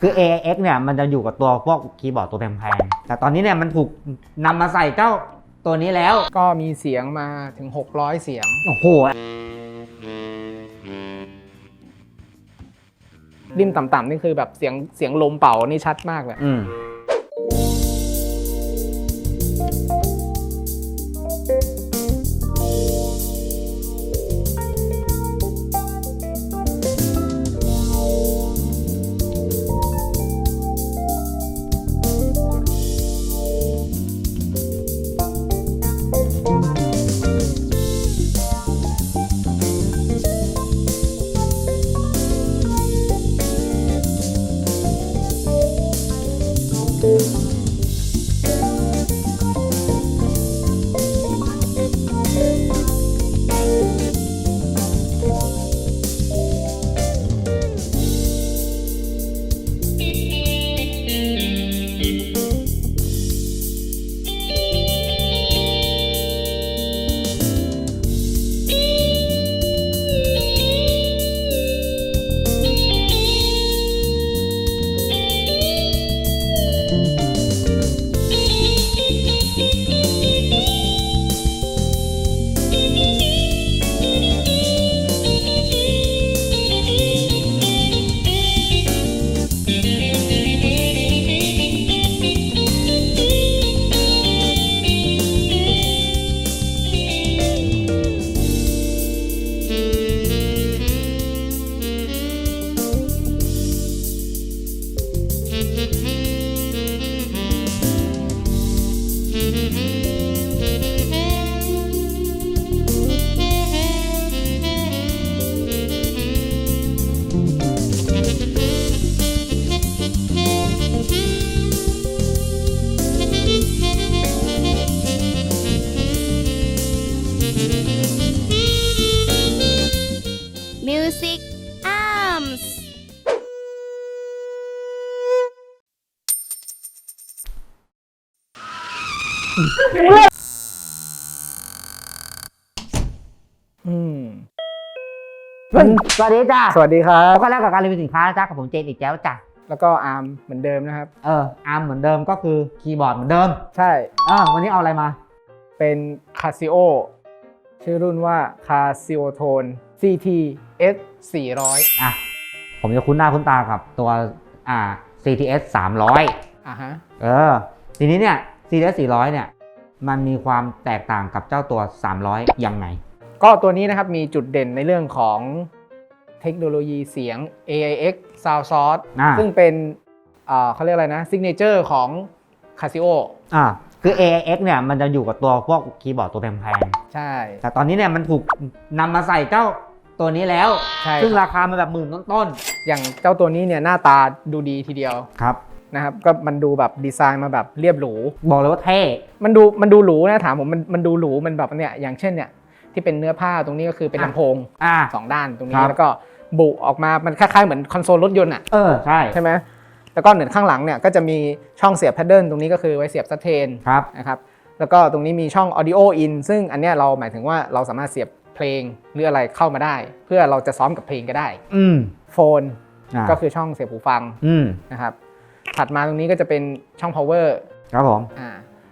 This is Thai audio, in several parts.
คือ AX เนี่ยมันจะอยู่กับตัวพวกคีย์บอร์ดตัวแพงๆแต่ตอนนี้เนี่ยมันถูกนำมาใส่เจ้าตัวนี้แล้ว ก็มีเสียงมาถึง 600 เสียง โอ้โห ริมต่ำๆนี่คือแบบเสียงเสียงลมเป่านี่ชัดมากเลยอืม สวัสดีจ้าสวัสดีครัพบบกันแล้วกับการรีวิวสินค้านะจ้ากับผมเจนอีกแล้วจ้ะแล้วก็อาร์มเหมือนเดิมนะครับ เอออาร์มเหมือนเดิมก็คือคีย์บอร์ดเหมือนเดิมใช่เออวันนี้เอาอะไรมา เป็น Casio ชื่อรุ่นว่า Casio Tone CT S 400อะ ผมจะคุ้นหน้าคุ้นตากับตัวอ่า CTS 300 อะฮะ เออ ทีนี้เนี่ย CTS 400 เนี่ย มันมีความแตกต่างกับเจ้าตัว 300 ยังไง ก็ตัวนี้นะครับมีจุดเด่นในเรื่องของเทคโนโลยีเสียง AIX Sound Source อ่าซึ่งเป็นอ่าเขาเรียกอะไรนะ Signature ของ Casio อ่าคือ AX เนี่ยมันจะอยู่กับตัวพวกคีย์บอร์ดตัวแพงใช่ๆแต่ตอนนี้เนี่ยมันถูกนำมาใส่เจ้าตัวนี้แล้วใช่ซึ่งราคามันแบบหมื่นต้นอย่างเจ้าตัวนี้เนี่ยหน้าตาดูดีทีเดียวๆครับนะครับก็มันดูแบบดีไซน์มาแบบเรียบหรู บอกเลยว่าเท่ มันดูมันดูหรูนะถามผมมันมันดูหรูมันแบบเนี่ยอย่างเช่นเนี่ย ที่เป็นเนื้อผ้าตรงนี้ก็คือเป็นอะลำโพงอ่า สองด้านตรงคนี้รับ แล้วก็บุออกมามันคล้ายๆเหมือนคอนโซลรถยนต์อะเออใช่ใช่ไหมแล้วก็เหนือข้างหลังเนี่ยก็จะมีช่องเสียบแพดเดิลตรงนี้ก็คือไว้เสียบซัตเทนครับ นะครับแล้วก็ตรงนี้มีช่อง audio in ซึ่งอันเนี้ยเราหมายถึงว่าเราสามารถเสียบเพลงหรืออะไรเข้ามาได้ เพื่อเราจะซ้อมกับเพลงก็ได้อืมโฟนอ่าก็คือช่องเสียบหูฟังอืมนะครับถัดมาตรงนี้ก็จะเป็นช่อง power ครับผม อ่า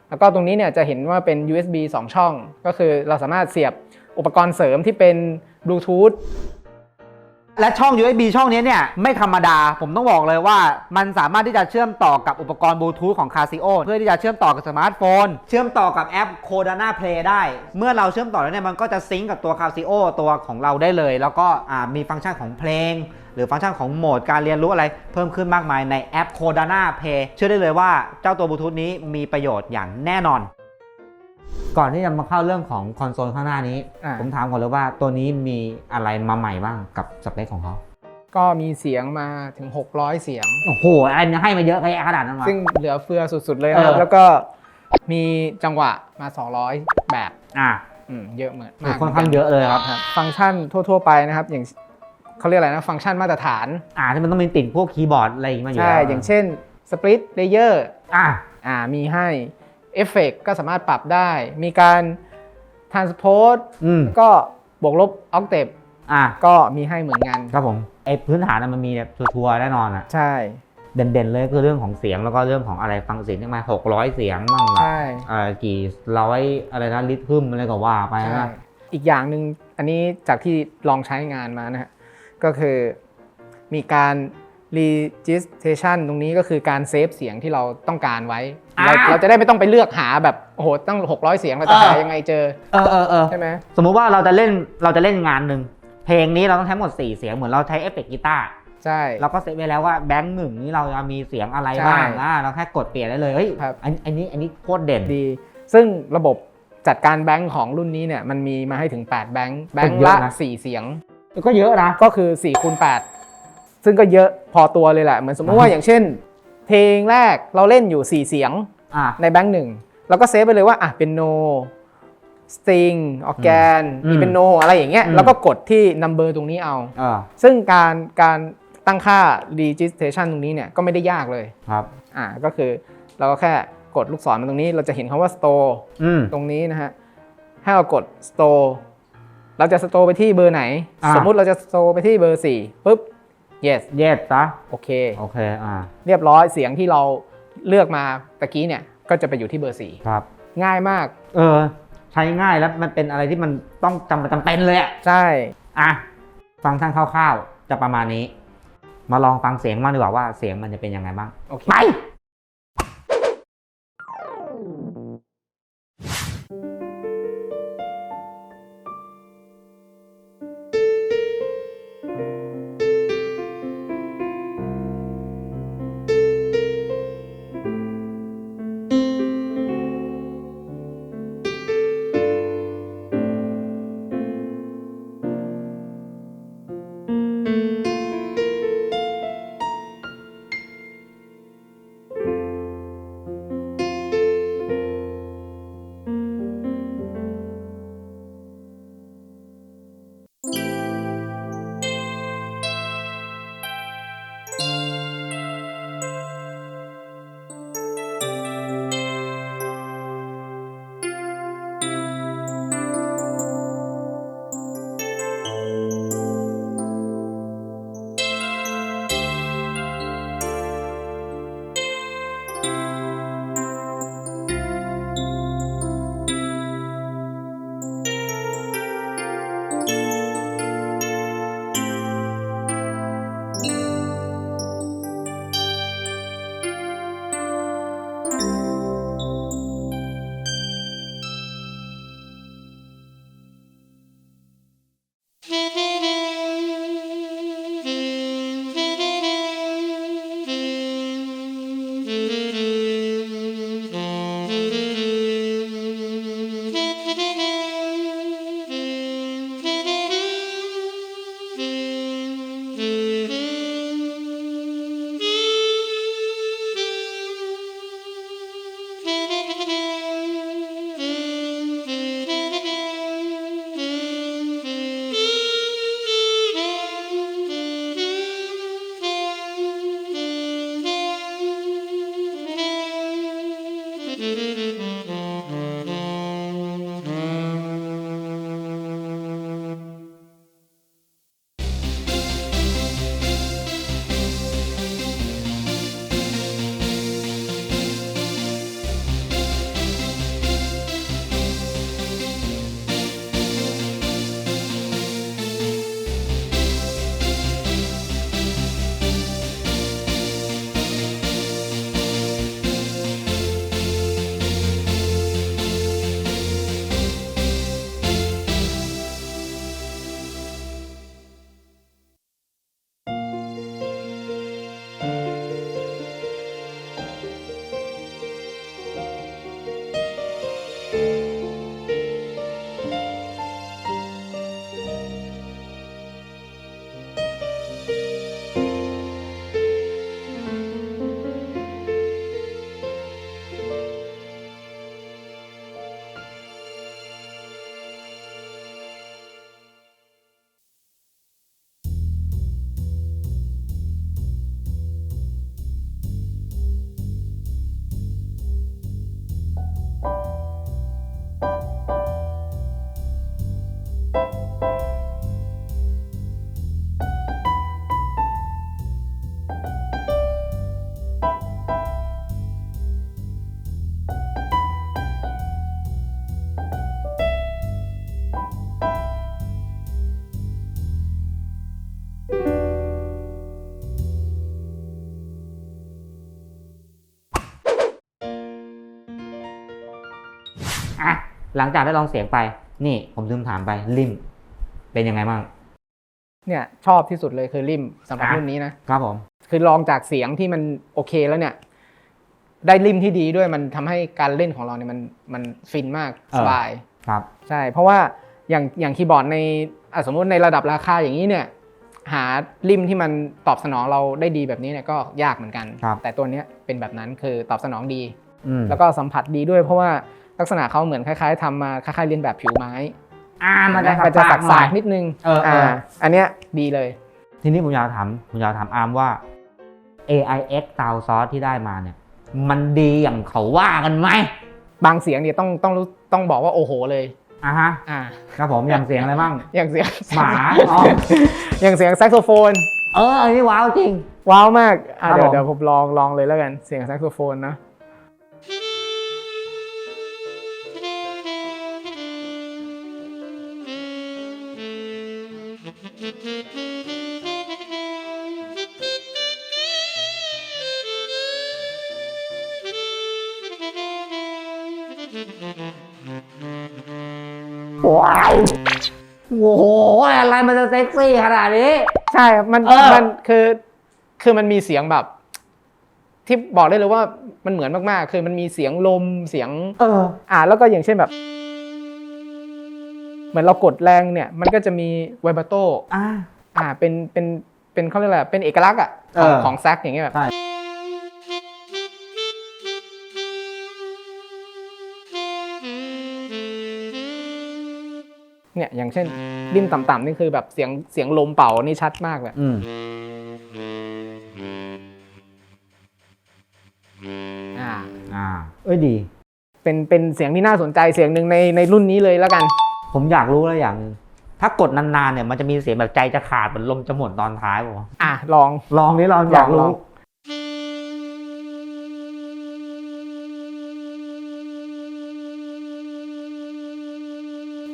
แล้วก็ตรงนี้เนี่ยจะเห็นว่าเป็น USB 2 ช่อง ก็คือเราสามารถเสียบ อุปกรณ์เสริมที่เป็นบลูทูธและช่อง USB ช่องนี้เนี่ยไม่ธรรมดา ผมต้องบอกเลยว่า มันสามารถที่จะเชื่อมต่อกับอุปกรณ์บลูทูธของ Casio เพื่อที่จะเชื่อมต่อกับสมาร์ทโฟน เชื่อมต่อกับแอป Codana Play ได้ เมื่อเราเชื่อมต่อแล้วเนี่ยมันก็จะซิงก์กับตัว Casio ตัวของเราได้เลย แล้วก็อ่ามีฟังก์ชันของเพลง หรือฟังก์ชันของโหมดการเรียนรู้อะไรเพิ่มขึ้นมากมายในแอป Codana Play เชื่อได้เลยว่าเจ้าตัวบลูทูธนี้มีประโยชน์อย่างแน่นอน ก่อนที่จะมาเข้าเรื่องของคอนโซลข้างหน้านี้ อ่า ผมถามก่อนเลยว่าตัวนี้มีอะไรมาใหม่บ้างกับสเปคของเขาก็มีเสียงมาถึง 600 เสียง โอ้โหอะไรมันให้มาเยอะแค่ขนาดนั้นวะ ซึ่งเหลือเฟือสุดๆเลยนะครับ เออ แล้วก็มีจังหวะมา 200 แบบอะอืมเยอะเหมือนค่อนข้างเยอะเลยครับ ครับ ฟังก์ชันทั่ว ๆ ไปนะครับ อย่างเขาเรียกอะไรนะ ฟังก์ชันมาตรฐาน อ่าที่มันต้องมีติดพวกคีย์บอร์ดอะไรอย่างเงี้ยมาอยู่ใช่ แล้วอย่างเช่น split layer อะอ่ามีให้ เอฟเฟกก็สามารถปรับได้ มีการ transpose อืมก็บวกลบ octave อะก็มีให้เหมือนกัน ครับผมไอพื้นฐานน่ะมันมีแบบทัวร์ๆแน่นอนอะ ใช่ เด่นๆเลยคือเรื่องของเสียงแล้วก็เรื่องของอะไรฟังเสียงได้มา600เสียงบ้างล่ะใช่ เอ่อกี่ร้อยอะไรนะลิตรฮึมอะไรก็ว่าไปใช่นะ อีกอย่างหนึ่งอันนี้จากที่ลองใช้งานมานะฮะก็คือมีการ registration ตรงนี้ก็คือการเซฟเสียงที่เราต้องการไว้ เราอ่า เราจะได้ไม่ต้องไปเลือกหาแบบโอ้โหตั้ง 600 เสียงเราจะเออหายังไงเจอเออเออเออใช่ไหม สมมุติว่าเราจะเล่นเราจะเล่นงานหนึ่งเพลงนี้เราต้องใช้หมด 4 เสียงเหมือนเราใช้เอฟเฟกต์กีตาร์ใช่ เราก็เซฟไว้แล้วว่าแบงค์หนึ่งนี้เราจะมีเสียงอะไรใช่บ้างอ่าเราแค่กดเปลี่ยนได้เลยเฮ้ยครับ อันอันนี้อันนี้โคตรเด่น ดี ซึ่งระบบจัดการแบงค์ของรุ่นนี้เนี่ยมันมีมาให้ถึง 8 แบงค์ แบงค์เยละ อะนะ 4 เสียง ก็เยอะนะ ก็คือ4คูณ8ซึ่งก็เยอะ พอตัวเลยแหละเหมือนสมมติว่าอ่าอย่างเช่น เพลงแรกเราเล่นอยู่ 4 เสียงอ่า ในแบงค์หนึ่งเราก็เซฟไปเลยว่าอะเป็นโนสตริงออแกนอืมมีเป็นโนอะไรอย่างเงี้ยอืม แล้วก็กดที่ number ตรงนี้เอาเออซึ่งการการตั้งค่า registration ตรงนี้เนี่ยก็ไม่ได้ยากเลย ครับ อ่าก็คือเราก็แค่กดลูกศรมาตรงนี้ เราจะเห็นคำว่า store อืม ตรงนี้นะฮะ ให้เรากด store เราจะ store ไปที่เบอร์ไหน อ่า สมมุติเราจะ store ไปที่เบอร์4ปุ๊บ yes เย็ดซะโอเค โอเคอ่าเรียบร้อยเสียงที่เราเลือกมาตะกี้เนี่ย ก็จะไปอยู่ที่เบอร์ครับ4ง่ายมาก เออ ใช้ง่ายแล้วมันเป็นอะไรที่มันต้องจำจำเป็นเลยอะใช่ อะฟังก์ชันคร่าวๆจะประมาณนี้ มาลองฟังเสียงมางดีกว่าว่าเสียงมันจะเป็นยังไงบ้าง โอเค ไป หลังจากได้ลองเสียงไป นี่ผมลืมถามไปริมเป็นยังไงบ้าง เนี่ยชอบที่สุดเลยคือริมสำหรับอะ รุ่นนี้นะครับผม คือลองจากเสียงที่มันโอเคแล้วเนี่ย ได้ริมที่ดีด้วยมันทำให้การเล่นของเราเนี่ยมันมันฟินมากสบาย ครับ ใช่ เพราะว่าอย่างอย่างคีย์บอร์ดในอะสมมติในระดับราคาอย่างนี้เนี่ย หาริมที่มันตอบสนองเราได้ดีแบบนี้เนี่ยก็ยากเหมือนกัน ครับ แต่ตัวเนี้ยเป็นแบบนั้นคือตอบสนองดี อืมแล้วก็สัมผัสดีด้วยเพราะว่า ลักษณะเขาเหมือนคล้ายๆทำมาคล้ายๆเรียนแบบผิวไม้อ่ามันจะมันจะสักหน่อยๆนิดนึงเออเอออ่อันเนี้ยดีเลย ทีนี้ผมอยากถามผมอยากถามอาร์มว่า AIX Sound Source ที่ได้มาเนี่ย มันดีอย่างเขาว่ากันไหมบางเสียงเนี่ยต้องต้องรู้ต้องบอกว่าโอ้โหเลยอะฮะอ่าครับผมอย่างเสียงอะไรบ้างอย่างเสียงหมาอ๋ออย่างเสียงแซกโซโฟน เอออันนี้ว้าวจริง ว้าวมากอะครับเดี๋ยวผมเดี๋ยวผมลองลองเลยแล้วกันเสียงแซกโซโฟนนะ ว้าวโอ้โหอะไรมันจะเซ็กซี่ขนาดนี้ ใช่ครับมันเออ มันคือคือมันมีเสียงแบบ ที่บอกได้เลยว่ามันเหมือนมากๆ คือมันมีเสียงลมเสียง เออ อ่าแล้วก็อย่างเช่นแบบ เหมือนเรากดแรงเนี่ยมันก็จะมีไวบ r โตอ่าอ่าเป็นเป็นเป็นเขาเรียกอะไรเป็นเอกลักษณ์อะขเอองอของแซกอย่างเงี้ยแบบใช่เนี่ยอย่างเช่นริมต่ำๆนี่คือแบบเสียงเสียงลมเป่านี่ชัดมากเลยอืมอ่าอ่าเอ้ยดี เป็นเป็นเสียงที่น่าสนใจเสียงหนึ่งในในรุ่นนี้เลยแล้วกัน ผมอยากรู้แล้วอย่างหนึงถ้ากดนานๆเนี่ยมันจะมีเสียงแบบใจจะขาดเหมือนลมจะหมดตอนท้ายป่ะอะลอง ลองนี้ลองอยากลรู้อง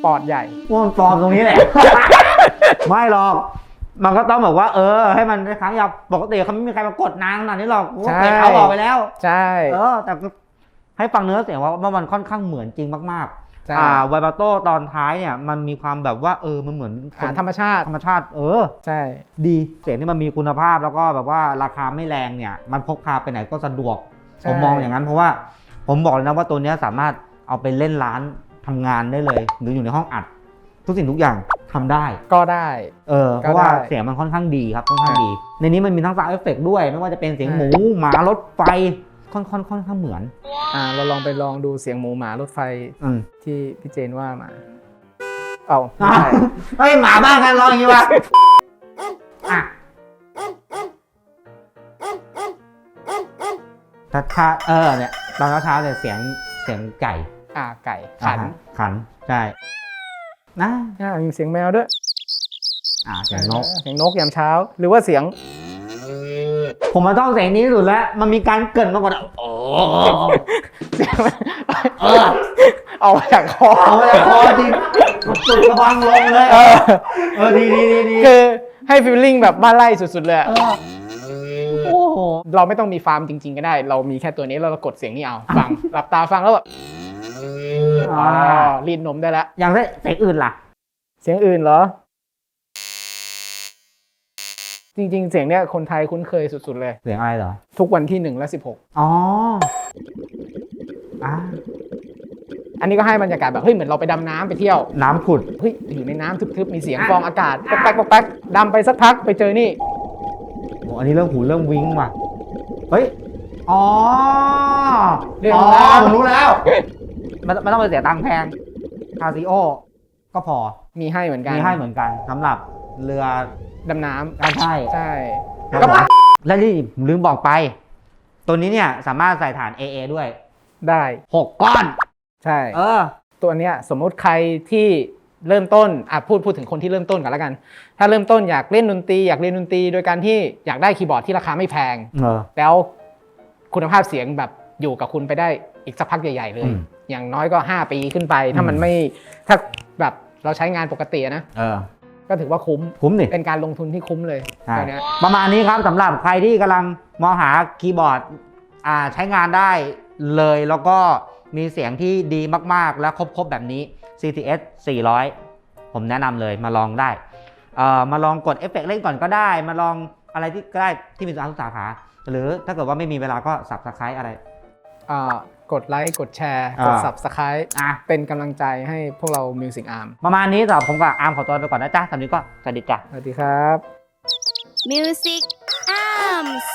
ปอดใหญ่ ว่ามันปลอมตรงนี้แหละ ไม่หรอก มันก็ต้องแบบว่า เออ ให้มันครั้งยาวปกติเขาไม่มีใครมากดนานขนาดนี้หรอกกูก็ใช่เปลี่ยนเอาออกไปแล้ว ใช่ เออ แต่ก็ให้ฟังเนื้อเสียงว่าว่ามันค่อนข้างเหมือนจริงมากใช่ๆอ่า ไวบาโต้ตอนท้ายเนี่ยมันมีความแบบว่าเออมันเหมือนคนอ่าธรรมชาติธรรมชาติเออใช่ดีเสียงที่มันมีคุณภาพแล้วก็แบบว่าราคาไม่แรงเนี่ยมันพกพาไปไหนก็สะดวกใช่ผมมองอย่างนั้นเพราะว่าผมบอกเลยนะว่าตัวเนี้ยสามารถเอาไปเล่นร้านทำงานได้เลย หรืออยู่ในห้องอัด ทุกสิ่งทุกอย่างทำได้ก็ได้เออเพราะว่าก็ได้เสียงมันค่อนข้างดีครับค่อนข้างดี ในนี้มันมีทั้งซาวเอฟเฟกด้วย ไม่ว่าจะเป็นเสียงใช่หมูหมารถไฟ ค่อนค่อนค่อนข้างเหมือน อ่า เราลองไปลองดูเสียงหมูหมารถไฟอืมที่พี่เจนว่ามา เอาไม่ใช่เฮ้ยหมาบ้านกันร้องอย่างนี้วะอะถ้าถ้าเออเนี่ยตอนเช้าๆเนี่ยเสียงเสียงไก่อ่าไก่ขันอ่าฮะขันใช่นะอ่ามีเสียงแมวด้วยอ่าเสียงนก เสียงนกยามเช้า หรือว่าเสียง ผมมาต้องเสียงนี้ที่สุดแล้ว มันมีการเกรินมาก่อนอะโอ้เสียงเออเอามาจากคอเอาไปคอจริงสุดกระบังลงเลยเออเออดีดีดีดีคือให้ฟีลลิ่งแบบบ้านไร่สุดๆเลยอะเออโอ้โหเราไม่ต้องมีฟาร์มจริง ๆ ก็ได้ เรามีแค่ตัวนี้แล้วเรากดเสียงนี้เอาฟังหลับตาฟังแล้วแบบอ่าอ๋อรีดนมได้แล้วอย่างได้เสียงอื่นล่ะ เสียงอื่นเหรอ จริง ๆ เสียงเนี้ยคนไทยคุ้นเคยสุด ๆ เลย เสียงอะไรเหรอ ทุกวันที่ 1 และอ๋ออ่า16อันนี้ก็ให้บรรยากาศแบบเฮ้ยเหมือนเราไปดำน้ำไปเที่ยว น้ำผุด เฮ้ยอยู่ในน้ำทึบๆ มีเสียงฟองอากาศป๊อกแป๊กป๊อกแป๊กดำไปสักพักไปเจอนี่ โอ้อันนี้เริ่มหูเริ่มวิ้งว่ะ เฮ้ย อ๋อเรื่องอ๋อราวผมรู้แล้วไม่ไม่ต้องไปเสียตังค์แพงคาซิโอ ก็พอ มีให้เหมือนกัน มีให้เหมือนกันสำหรับเรือ ดำน้อ่าใช่ำใช่ ก็ และนี่ผมลืมบอกไป ตัวนี้เนี่ยสามารถใส่ฐาน AA ด้วย ได้ 6 ก้อน ใช่ เออ ตัวเนี้ยสมมุติใครที่เริ่มต้นอะพูดพูดถึงคนที่เริ่มต้นกันแล้วกัน ถ้าเริ่มต้นอยากเล่นดนตรีอยากเรียนดนตรีโดยการที่อยากได้คีย์บอร์ดที่ราคาไม่แพง เออ แล้วคุณภาพเสียงแบบอยู่กับคุณไปได้อีกสักพักใหญ่ ๆ เลย อืมอย่างน้อยก็ 5 ปีขึ้นไป ถ้ามันอืม ไม่ถ้าแบบเราใช้งานปกติอะนะ เออ ก็ถือว่าคุ้ม คุ้มนี่ เป็นการลงทุนที่คุ้มเลยใช่ตัวเนี้ยประมาณนี้ครับสำหรับใครที่กำลังมองหาคีย์บอร์ดอ่าใช้งานได้เลยแล้วก็มีเสียงที่ดีมากๆ และครบๆ แบบนี้ CTS 400 ผมแนะนำเลยมาลองได้เอ่อมาลองกดเอฟเฟกต์เล่นก่อนก็ได้ มาลองอะไรที่ก็ได้ที่มีทุกสาขา หรือถ้าเกิดว่าไม่มีเวลาก็สับสไครต์อะไรอ่า กดไลค์กดแชร์กด อ่า Subscribe อะ เป็นกำลังใจให้พวกเรา Music Arm ประมาณนี้สำหรับผมกับอาร์มขอตัวไปก่อนนะจ๊ะตอนนี้ก็สวัสดีจ้ะ สวัสดีครับ Music Arms